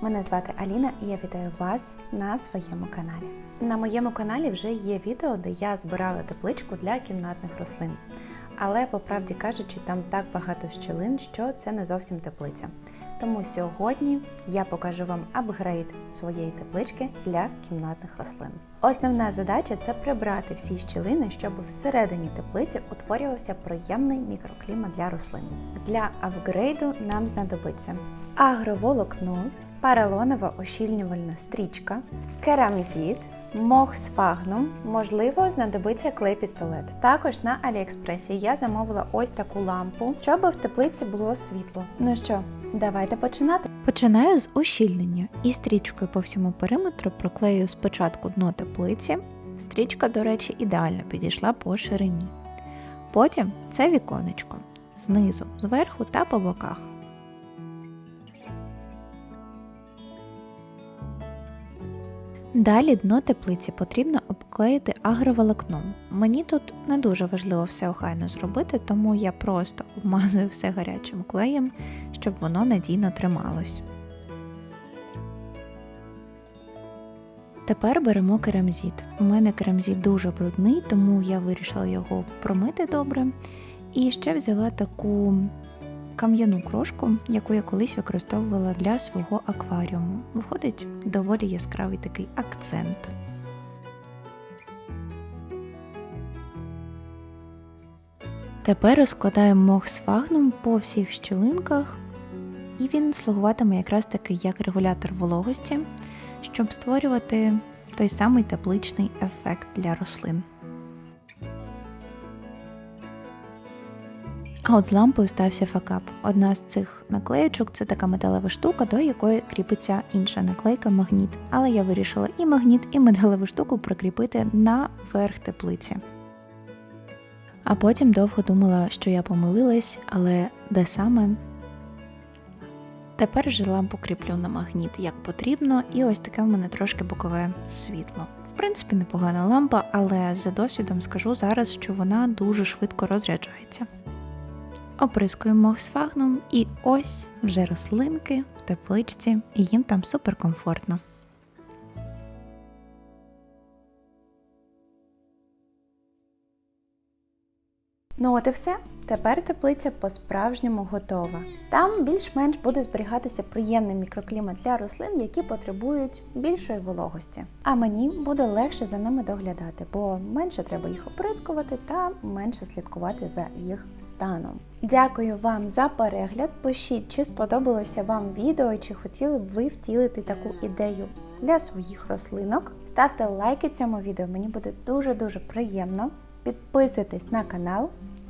Мене звати Аліна і я вітаю вас на своєму каналі. На моєму каналі вже є відео, де я збирала тепличку для кімнатних рослин. Але, по правді кажучи, там так багато щілин, що це не зовсім теплиця. Тому сьогодні я покажу вам апгрейд своєї теплички для кімнатних рослин. Основна задача це прибрати всі щілини, щоб всередині теплиці утворювався приємний мікроклімат для рослин. Для апгрейду нам знадобиться агроволокно, паралонова ощільнювальна стрічка, керамзит, мох з фагном, можливо, знадобиться клей-пістолет. Також на Аліекспресі я замовила ось таку лампу, щоб в теплиці було світло. Ну що, давайте починати. Починаю з ущільнення і стрічкою по всьому периметру проклею спочатку дно теплиці. Стрічка, до речі, ідеально підійшла по ширині. Потім це віконечко знизу, зверху та по боках. Далі дно теплиці потрібно обклеїти агроволокном. Мені тут не дуже важливо все охайно зробити, тому я просто обмазую все гарячим клеєм, щоб воно надійно трималось. Тепер беремо керамзит. У мене керамзит дуже брудний, тому я вирішила його промити добре. І ще взяла таку кам'яну крошку, яку я колись використовувала для свого акваріуму. Виходить доволі яскравий такий акцент. Тепер розкладаємо мох з фагном по всіх щілинках, і він слугуватиме якраз таки як регулятор вологості, щоб створювати той самий тепличний ефект для рослин. А от з лампою стався факап. Одна з цих наклеєчок це така металева штука, до якої кріпиться інша наклейка магніт. Але я вирішила і магніт, і металеву штуку прикріпити на верх теплиці. А потім довго думала, що я помилилась, але де саме? Тепер вже лампу кріплю на магніт як потрібно, і ось таке в мене трошки бокове світло. В принципі, непогана лампа, але за досвідом скажу зараз, що вона дуже швидко розряджається. Оприскуємо сфагном, і ось вже рослинки в тепличці, і їм там суперкомфортно. Ну от і все. Тепер теплиця по-справжньому готова. Там більш-менш буде зберігатися приємний мікроклімат для рослин, які потребують більшої вологості. А мені буде легше за ними доглядати, бо менше треба їх оприскувати та менше слідкувати за їх станом. Дякую вам за перегляд. Пишіть, чи сподобалося вам відео, чи хотіли б ви втілити таку ідею для своїх рослинок. Ставте лайки цьому відео, мені буде дуже-дуже приємно. Підписуйтесь на канал